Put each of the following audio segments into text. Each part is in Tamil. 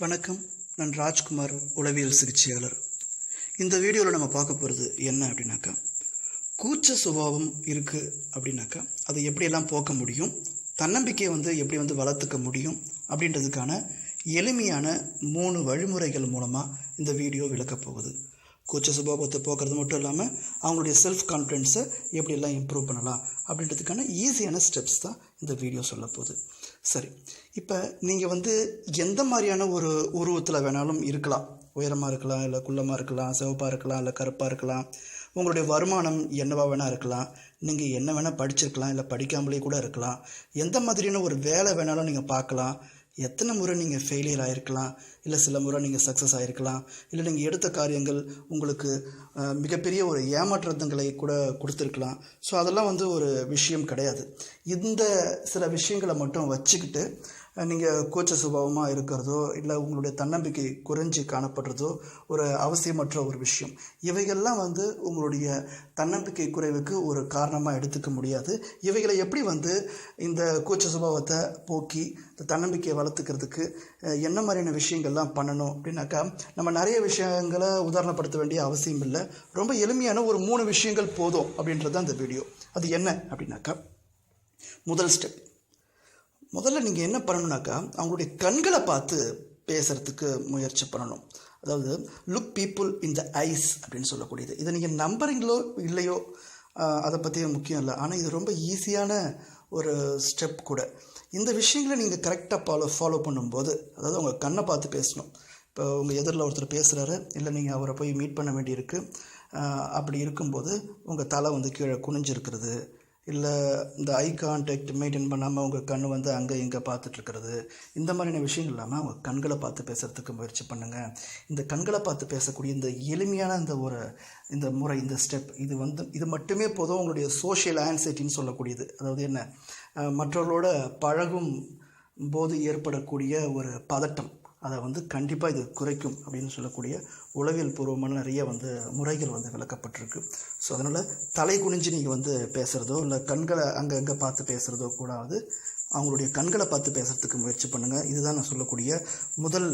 வணக்கம். நான் ராஜ்குமார் உளவியல் சிகிச்சையாளர். இந்த வீடியோவில் நம்ம பார்க்க போகிறது என்ன அப்படின்னாக்கா கூச்ச சுபாவம் இருக்குது அப்படின்னாக்கா அதை எப்படியெல்லாம் போக்க முடியும் தன்னம்பிக்கையை வந்து எப்படி வந்து வளர்த்துக்க முடியும் அப்படின்றதுக்கான எளிமையான மூணு வழிமுறைகள் மூலமாக இந்த வீடியோ விளக்கப் போகுது. கூச்ச சுபாவத்தை போக்குறது மட்டும் இல்லாமல் அவங்களுடைய செல்ஃப் கான்ஃபிடென்ஸை எப்படியெல்லாம் இம்ப்ரூவ் பண்ணலாம் அப்படின்றதுக்கான ஈஸியான ஸ்டெப்ஸ் தான் இந்த வீடியோ சொல்ல போகுது. சரி இப்போ நீங்கள் வந்து எந்த மாதிரியான ஒரு உருவத்தில் வேணாலும் இருக்கலாம். உயரமாக இருக்கலாம் இல்லை குள்ளமாக இருக்கலாம் சிவப்பாக இருக்கலாம் இல்லை கருப்பாக இருக்கலாம். உங்களுடைய வருமானம் என்னவா வேணால் இருக்கலாம். நீங்கள் என்ன வேணால் படிச்சிருக்கலாம் இல்லை படிக்காமலே கூட இருக்கலாம். எந்த மாதிரியான ஒரு வேலை வேணாலும் நீங்கள் பார்க்கலாம். எத்தனை முறை நீங்கள் ஃபெயிலியர் ஆகிருக்கலாம் இல்லை சில முறை நீங்கள் சக்ஸஸ் ஆகிருக்கலாம் இல்லை நீங்கள் எடுத்த காரியங்கள் உங்களுக்கு மிகப்பெரிய ஒரு ஏமாற்றத்துங்களை கூட கொடுத்துருக்கலாம். ஸோ அதெல்லாம் வந்து ஒரு விஷயம் கிடையாது. இந்த சில விஷயங்களை மட்டும் வச்சுக்கிட்டு நீங்கள் கூச்ச சுபாவமாக இருக்கிறதோ இல்லை உங்களுடைய தன்னம்பிக்கை குறைஞ்சி காணப்படுறதோ ஒரு அவசியமற்ற ஒரு விஷயம். இவைகள்லாம் வந்து உங்களுடைய தன்னம்பிக்கை குறைவுக்கு ஒரு காரணமாக எடுத்துக்க முடியாது. இவைகளை எப்படி வந்து இந்த கூச்ச சுபாவத்தை போக்கி இந்த தன்னம்பிக்கையை வளர்த்துக்கிறதுக்கு என்ன மாதிரியான விஷயங்கள்லாம் பண்ணணும் அப்படின்னாக்கா நம்ம நிறைய விஷயங்களை உதாரணப்படுத்த வேண்டிய அவசியம் இல்லை. ரொம்ப எளிமையான ஒரு மூணு விஷயங்கள் போதும் அப்படின்றது தான் இந்த வீடியோ. அது என்ன அப்படின்னாக்கா முதல் ஸ்டெப் முதல்ல நீங்கள் என்ன பண்ணணுன்னாக்கா அவங்களுடைய கண்களை பார்த்து பேசுகிறதுக்கு முயற்சி பண்ணணும். அதாவது look people in the eyes அப்படின்னு சொல்லக்கூடியது. இதை நீங்கள் நம்புறீங்களோ இல்லையோ அதை பற்றி முக்கியம் இல்லை. ஆனால் இது ரொம்ப ஈஸியான ஒரு ஸ்டெப் கூட. இந்த விஷயங்களை நீங்கள் கரெக்டாக ஃபாலோ ஃபாலோ பண்ணும்போது அதாவது உங்கள் கண்ணை பார்த்து பேசணும். இப்போ உங்கள் எதிரில் ஒருத்தர் பேசுகிறாரு இல்லை நீங்கள் அவரை போய் மீட் பண்ண வேண்டியிருக்கு அப்படி இருக்கும்போது உங்கள் தலை வந்து கீழே குனிஞ்சிருக்கிறது இல்லை இந்த ஐ கான்டாக்ட் மெயின்டைன் பண்ணாமல் உங்கள் கண் வந்து அங்கே இங்கே பார்த்துட்ருக்கிறது. இந்த மாதிரியான விஷயங்கள் இல்லாமல் அவங்க கண்களை பார்த்து பேசுகிறதுக்கு முயற்சி பண்ணுங்கள் இந்த கண்களை பார்த்து பேசக்கூடிய இந்த எளிமையான இந்த ஒரு இந்த முறை இந்த ஸ்டெப் இது வந்து இது மட்டுமே போதும் உங்களுடைய சோஷியல் ஆன்சைட்டின்னு சொல்லக்கூடியது. அதாவது என்ன? மற்றவர்களோட பழகும் போது ஏற்படக்கூடிய ஒரு பதட்டம். அதை வந்து கண்டிப்பாக இது குறைக்கும் அப்படின்னு சொல்லக்கூடிய உளவியல் பூர்வமான நிறைய வந்து முறைகள் வந்து விளக்கப்பட்டிருக்கு. ஸோ அதனால் தலை குனிஞ்சு நீங்கள் வந்து பேசுகிறதோ இல்லை கண்களை அங்கங்கே பார்த்து பேசுகிறதோ கூடாது. அவங்களுடைய கண்களை பார்த்து பேசுகிறதுக்கு முயற்சி பண்ணுங்கள் இதுதான் நான் சொல்லக்கூடிய முதல்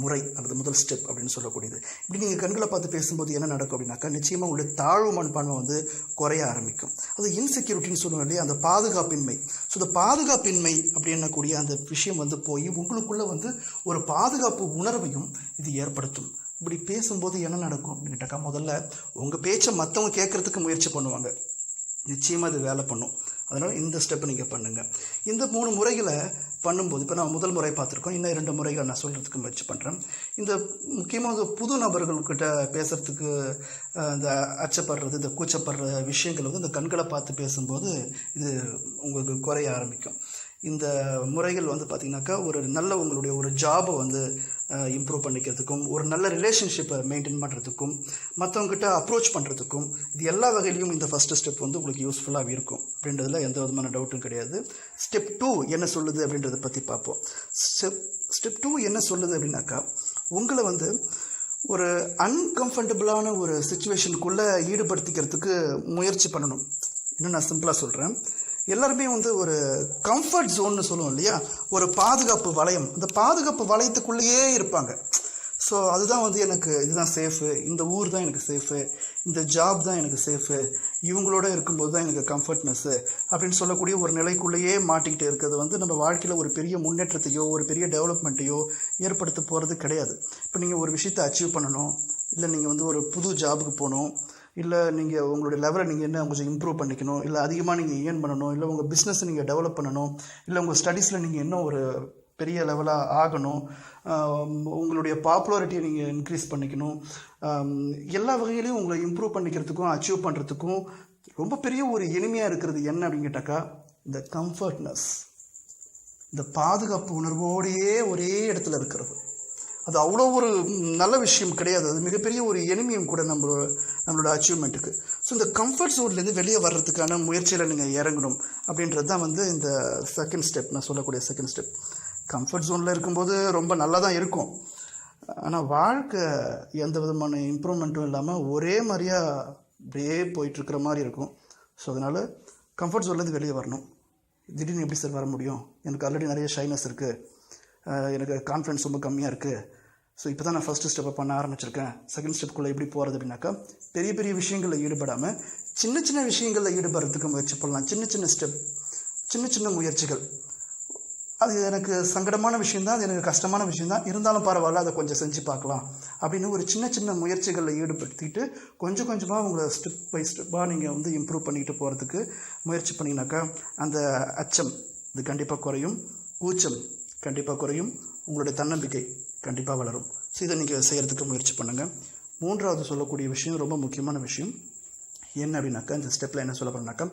முறை அல்லது முதல் ஸ்டெப் அப்படின்னு சொல்லக்கூடியது. இப்படி நீங்கள் கண்களை பார்த்து பேசும்போது என்ன நடக்கும் அப்படின்னாக்கா நிச்சயமாக உங்களுடைய தாழ்வு மண்பான்மை வந்து குறைய ஆரம்பிக்கும். அது இன்செக்யூரிட்டின்னு சொல்லுவோம் இல்லையா? அந்த பாதுகாப்பின்மை. ஸோ இந்த பாதுகாப்பின்மை அப்படின்னக்கூடிய அந்த விஷயம் வந்து போய் உங்களுக்குள்ளே வந்து ஒரு பாதுகாப்பு உணர்வையும் இது ஏற்படுத்தும். இப்படி பேசும்போது என்ன நடக்கும் அப்படின்னு கேட்டாக்கா முதல்ல உங்கள் பேச்சை மற்றவங்க கேட்கறதுக்கு முயற்சி பண்ணுவாங்க. நிச்சயமாக அது வேலை பண்ணும். அதனால் இந்த ஸ்டெப்பை நீங்கள் பண்ணுங்கள் இந்த மூணு முறைகளை பண்ணும்போது இப்போ நான் முதல் முறை பார்த்துருக்கோம். இன்னும் இரண்டு முறைகளை நான் சொல்கிறதுக்கு முயற்சி பண்ணுறேன் இந்த முக்கியமாக புது நபர்கள்கிட்ட பேசுகிறதுக்கு இந்த அச்சப்படுறது இந்த கூச்சப்படுற விஷயங்கள் வந்து இந்த கண்களை பார்த்து பேசும்போது இது உங்களுக்கு குறைய ஆரம்பிக்கும். இந்த முறைகள் வந்து பார்த்திங்கனாக்கா ஒரு நல்ல உங்களுடைய ஒரு ஜாபை வந்து இம்ப்ரூவ் பண்ணிக்கிறதுக்கும் ஒரு நல்ல ரிலேஷன்ஷிப்பை மெயின்டைன் பண்ணுறதுக்கும் மற்றவங்ககிட்ட அப்ரோச் பண்ணுறதுக்கும் இது எல்லா வகையிலையும் இந்த ஃபஸ்ட்டு ஸ்டெப் வந்து உங்களுக்கு யூஸ்ஃபுல்லாக இருக்கும். அப்படின்றதுல எந்த விதமான டவுட்டும் கிடையாது. ஸ்டெப் டூ என்ன சொல்லுது அப்படின்றத பற்றி பார்ப்போம். ஸ்டெப் ஸ்டெப் டூ என்ன சொல்லுது அப்படின்னாக்கா உங்களை வந்து ஒரு அன்கம்ஃபர்டபுளான ஒரு சுச்சுவேஷனுக்குள்ளே ஈடுபடுத்திக்கிறதுக்கு முயற்சி பண்ணணும். இன்னும் நான் சிம்பிளாக சொல்கிறேன் எல்லாருமே வந்து ஒரு கம்ஃபர்ட் ஜோன்னு சொல்லுவோம் இல்லையா? ஒரு பாதுகாப்பு வளையம். அந்த பாதுகாப்பு வளையத்துக்குள்ளேயே இருப்பாங்க. ஸோ அதுதான் வந்து எனக்கு இதுதான் சேஃபு இந்த ஊர் தான் எனக்கு சேஃபு இந்த ஜாப் தான் எனக்கு சேஃபு இவங்களோட இருக்கும்போது தான் எனக்கு கம்ஃபர்ட்னஸ்ஸு அப்படின்னு சொல்லக்கூடிய ஒரு நிலைக்குள்ளேயே மாட்டிக்கிட்டு இருக்கிறது வந்து நம்ம வாழ்க்கையில் ஒரு பெரிய முன்னேற்றத்தையோ ஒரு பெரிய டெவலப்மெண்ட்டையோ ஏற்படுத்த போகிறது கிடையாது. இப்போ நீங்கள் ஒரு விஷயத்தை அச்சீவ் பண்ணணும் இல்லை நீங்கள் வந்து ஒரு புது ஜாபுக்கு போகணும் இல்லை நீங்கள் உங்களுடைய லெவலை நீங்கள் என்ன கொஞ்சம் இம்ப்ரூவ் பண்ணிக்கணும்? இல்லை அதிகமாக நீங்கள் ஏர்ன் பண்ணணும்? இல்லை உங்கள் பிஸ்னஸ் நீங்கள் டெவலப் பண்ணணும்? இல்லை உங்கள் ஸ்டடீஸில் நீங்கள் இன்னும் ஒரு பெரிய லெவலாக ஆகணும்? உங்களுடைய பாப்புலாரிட்டியை நீங்கள் இன்க்ரீஸ் பண்ணிக்கணும். எல்லா வகையிலையும் உங்களை இம்ப்ரூவ் பண்ணிக்கிறதுக்கும் அச்சீவ் பண்ணுறதுக்கும் ரொம்ப பெரிய ஒரு எளிமையாக இருக்கிறது என்ன அப்படிங்கிட்டாக்கா இந்த கம்ஃபர்ட்னஸ் இந்த பாதுகாப்பு உணர்வோடையே ஒரே இடத்துல இருக்கிறது. அது அவ்வளோ ஒரு நல்ல விஷயம் கிடையாது. அது மிகப்பெரிய ஒரு எளிமையும் கூட நம்ம நம்மளோட அச்சீவ்மெண்ட்டுக்கு ஸோ இந்த கம்ஃபர்ட் ஜோன்லேருந்து வெளியே வர்றதுக்கான முயற்சியில் நீங்கள் இறங்கணும் அப்படின்றது தான் வந்து இந்த செகண்ட் ஸ்டெப் நான் சொல்லக்கூடிய செகண்ட் ஸ்டெப் கம்ஃபர்ட் ஜோனில் இருக்கும்போது ரொம்ப நல்லா தான் இருக்கும். ஆனால் வாழ்க்கை எந்த விதமான இம்ப்ரூவ்மெண்ட்டும் இல்லாமல் ஒரே மாதிரியாக அப்படியே போயிட்டுருக்கிற மாதிரி இருக்கும். ஸோ அதனால் கம்ஃபர்ட் ஜோன்லேருந்து வெளியே வரணும். திடீர்னு எப்படி சார் வர முடியும்? எனக்கு ஆல்ரெடி நிறைய ஷைனஸ் இருக்குது எனக்கு கான்ஃபிடன்ஸ் ரொம்ப கம்மியாக இருக்குது ஸோ இப்போ தான் நான் ஃபஸ்ட்டு ஸ்டெப்பை பண்ண ஆரம்பிச்சிருக்கேன். செகண்ட் ஸ்டெப்புக்குள்ளே எப்படி போகிறது அப்படின்னாக்கா பெரிய பெரிய விஷயங்களில் ஈடுபடாமல் சின்ன சின்ன விஷயங்களில் ஈடுபடுறதுக்கு முயற்சி பண்ணலாம். சின்ன சின்ன ஸ்டெப் சின்ன சின்ன முயற்சிகள். அது எனக்கு சங்கடமான விஷயந்தான் அது எனக்கு கஷ்டமான விஷயந்தான் இருந்தாலும் பரவாயில்ல அதை கொஞ்சம் செஞ்சு பார்க்கலாம். அப்படின்னு ஒரு சின்ன சின்ன முயற்சிகளில் ஈடுபடுத்திட்டு கொஞ்சம் கொஞ்சமாக உங்களை ஸ்டெப் பை ஸ்டெப்பாக நீங்கள் வந்து இம்ப்ரூவ் பண்ணிக்கிட்டு போகிறதுக்கு முயற்சி பண்ணிங்கனாக்கா அந்த அச்சம் இது கண்டிப்பாக குறையும். கூச்சம் கண்டிப்பாக குறையும். உங்களுடைய தன்னம்பிக்கை கண்டிப்பாக வளரும். ஸோ இதை நீங்கள் செய்கிறதுக்கு முயற்சி பண்ணுங்கள் மூன்றாவது சொல்லக்கூடிய விஷயம் ரொம்ப முக்கியமான விஷயம் என்ன அப்படின்னாக்கா இந்த ஸ்டெப்பில் என்ன சொல்ல போகிறேன்னாக்கா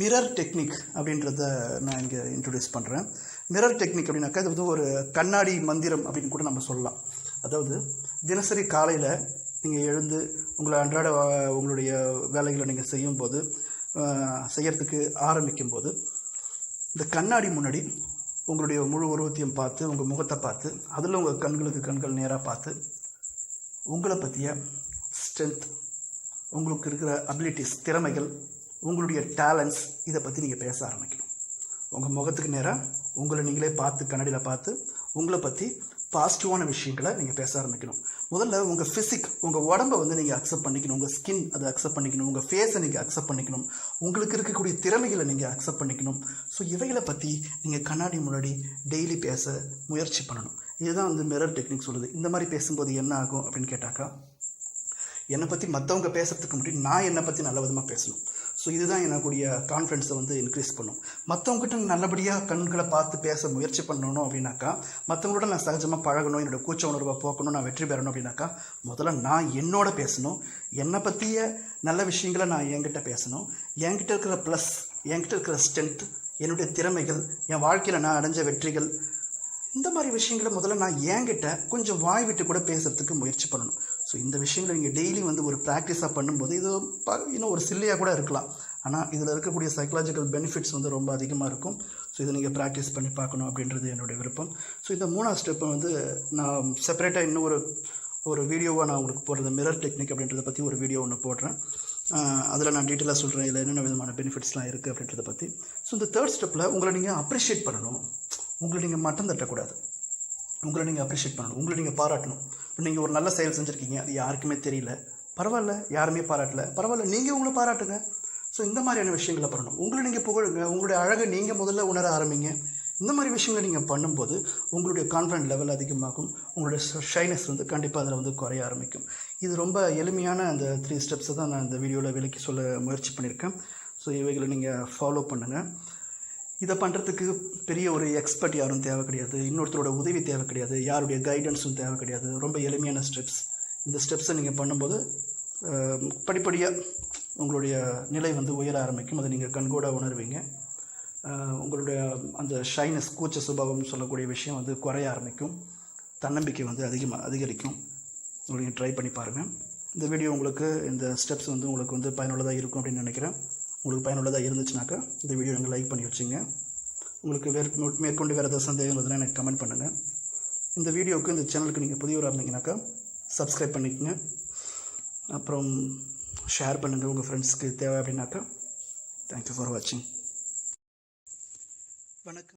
மிரர் டெக்னிக் அப்படின்றத நான் இங்கே இன்ட்ரடியூஸ் பண்ணுறேன் மிரர் டெக்னிக் அப்படின்னாக்கா இது வந்து ஒரு கண்ணாடி மந்திரம் அப்படின்னு கூட நம்ம சொல்லலாம். அதாவது தினசரி காலையில் நீங்கள் எழுந்து உங்களை அன்றாட உங்களுடைய வேலைகளை நீங்கள் செய்யும்போது செய்கிறதுக்கு ஆரம்பிக்கும்போது இந்த கண்ணாடி முன்னாடி உங்களுடைய முழு உருவத்தையும் பார்த்து உங்கள் முகத்தை பார்த்து அதில் உங்கள் கண்களுக்கு கண்கள் நேராக பார்த்து உங்களை பற்றிய ஸ்ட்ரென்த் உங்களுக்கு இருக்கிற அபிலிட்டிஸ் திறமைகள் உங்களுடைய டேலண்ட்ஸ் இதை பற்றி நீங்கள் பேச ஆரம்பிக்கணும். உங்கள் முகத்துக்கு நேராக உங்களை நீங்களே பார்த்து கண்ணாடியில் பார்த்து உங்களை பற்றி பாசிட்டிவான விஷயங்களை நீங்கள் பேச ஆரம்பிக்கணும். முதல்ல உங்கள் ஃபிசிக் உங்கள் உடம்பை வந்து நீங்கள் அக்செப்ட் பண்ணிக்கணும். உங்கள் ஸ்கின் அதை அக்செப்ட் பண்ணிக்கணும். உங்கள் ஃபேஸை நீங்கள் அக்செப்ட் பண்ணிக்கணும். உங்களுக்கு இருக்கக்கூடிய திறமைகளை நீங்கள் அக்செப்ட் பண்ணிக்கணும். ஸோ இவைகளை பற்றி நீங்கள் கண்ணாடி முன்னாடி டெய்லி பேச முயற்சி பண்ணணும். இதுதான் வந்து மிரர் டெக்னிக் சொல்லுது. இந்த மாதிரி பேசும்போது என்ன ஆகும் அப்படின்னு கேட்டாக்கா என்னை பற்றி மற்றவங்க பேசுறதுக்கு முன்னாடி நான் என்னை பற்றி நல்ல விதமாக பேசணும். ஸோ இதுதான் எனக்குடைய கான்ஃபிடென்ஸை வந்து இன்க்ரீஸ் பண்ணும். மற்றவங்ககிட்ட நல்லபடியாக கண்களை பார்த்து பேச முயற்சி பண்ணணும் அப்படின்னாக்கா மற்றவங்களோட நான் சகஜமாக பழகணும் என்னோட கூச்ச உணர்வை போக்கணும் நான் வெற்றி பெறணும் அப்படின்னாக்கா முதல்ல நான் என்னோட பேசணும் என்னை பற்றிய நல்ல விஷயங்களை நான் என்கிட்ட பேசணும். என்கிட்ட இருக்கிற ப்ளஸ் என்கிட்ட இருக்கிற ஸ்ட்ரென்த் என்னுடைய திறமைகள் என் வாழ்க்கையில் நான் அடைஞ்ச வெற்றிகள் இந்த மாதிரி விஷயங்களை முதல்ல நான் என்கிட்ட கொஞ்சம் வாய் விட்டு கூட பேசுறதுக்கு முயற்சி பண்ணணும். ஸோ இந்த விஷயங்களை நீங்கள் டெய்லி வந்து ஒரு ப்ராக்டிஸாக பண்ணும்போது இது இன்னும் ஒரு சில்லியாக கூட இருக்கலாம். ஆனால் இதில் இருக்கக்கூடிய சைக்கலாஜிக்கல் பெனிஃபிட்ஸ் வந்து ரொம்ப அதிகமாக இருக்கும். ஸோ இதை நீங்கள் ப்ராக்டிஸ் பண்ணி பார்க்கணும் அப்படின்றது என்னுடைய விருப்பம். ஸோ இந்த மூணாவது ஸ்டெப்பை வந்து நான் செப்பரேட்டாக இன்னும் ஒரு ஒரு வீடியோவாக நான் உங்களுக்கு போடுறது மிரர் டெக்னிக் அப்படின்றத பற்றி ஒரு வீடியோ ஒன்று போடுறேன். அதில் நான் டீட்டெயிலாக சொல்கிறேன் இதில் என்னென்ன விதமான பெனிஃபிட்ஸ்லாம் இருக்குது அப்படின்றத பற்றி ஸோ இந்த தேர்ட் ஸ்டெப்பில் உங்களை நீங்கள் அப்ரிஷியேட் பண்ணணும். உங்களை நீங்கள் மட்டம் தட்டக்கூடாது. உங்களை நீங்கள் அப்ரிஷியேட் பண்ணணும். உங்களை நீங்கள் பாராட்டணும். நீங்கள் ஒரு நல்ல செயல் செஞ்சுருக்கீங்க. அது யாருக்குமே தெரியல. பரவாயில்ல யாருமே பாராட்டல. பரவாயில்ல நீங்கள் உங்களை பாராட்டுங்க. ஸோ இந்த மாதிரியான விஷயங்களை பண்ணணும். உங்களை நீங்கள் புகழுங்க. உங்களுடைய அழகை நீங்கள் முதல்ல உணர ஆரம்பிங்க. இந்த மாதிரி விஷயங்களை நீங்கள் பண்ணும்போது உங்களுடைய கான்ஃபிடன்ட் லெவல் அதிகமாகும். உங்களுடைய ஷைனஸ் வந்து கண்டிப்பாக அதில் வந்து குறைய ஆரம்பிக்கும். இது ரொம்ப எளிமையான அந்த த்ரீ ஸ்டெப்ஸை தான் நான் இந்த வீடியோவில் விலக்கி சொல்ல முயற்சி பண்ணியிருக்கேன். ஸோ இவைகளை நீங்கள் ஃபாலோ பண்ணுங்கள் இதை பண்ணுறதுக்கு பெரிய ஒரு எக்ஸ்பர்ட் யாரும் தேவை கிடையாது. இன்னொருத்தரோட உதவி தேவை கிடையாது. யாருடைய கைடன்ஸும் தேவை கிடையாது. ரொம்ப எளிமையான ஸ்டெப்ஸ் இந்த ஸ்டெப்ஸை நீங்கள் பண்ணும்போது படிப்படியாக உங்களுடைய நிலை வந்து உயர ஆரம்பிக்கும். அதை நீங்கள் கண்கூட உணர்வீங்க. உங்களுடைய அந்த ஷைனஸ் கூச்ச சுபாவம்னு சொல்லக்கூடிய விஷயம் வந்து குறைய ஆரம்பிக்கும். தன்னம்பிக்கை வந்து அதிகமாக அதிகரிக்கும். நீங்கள் ட்ரை பண்ணி பாருங்கள் இந்த வீடியோ உங்களுக்கு இந்த ஸ்டெப்ஸ் வந்து உங்களுக்கு வந்து பயனுள்ளதாக இருக்கும் அப்படின்னு நினைக்கிறேன். உங்களுக்கு பயனுள்ளதாக இருந்துச்சுனாக்கா இந்த வீடியோ நீங்கள் லைக் பண்ணி வச்சுங்க. உங்களுக்கு வேறு மேற்கொண்டு வேறு ஏதாவது சந்தேகங்கள் எனக்கு கமெண்ட் பண்ணுங்கள் இந்த வீடியோவுக்கு இந்த சேனலுக்கு நீங்கள் புதியவராக இருந்தீங்கன்னாக்கா சப்ஸ்கிரைப் பண்ணிக்கங்க. அப்புறம் ஷேர் பண்ணுங்கள் உங்கள் ஃப்ரெண்ட்ஸ்க்கு தேவை அப்படின்னாக்கா. தேங்க்யூ ஃபார் வாட்சிங் வணக்கம்.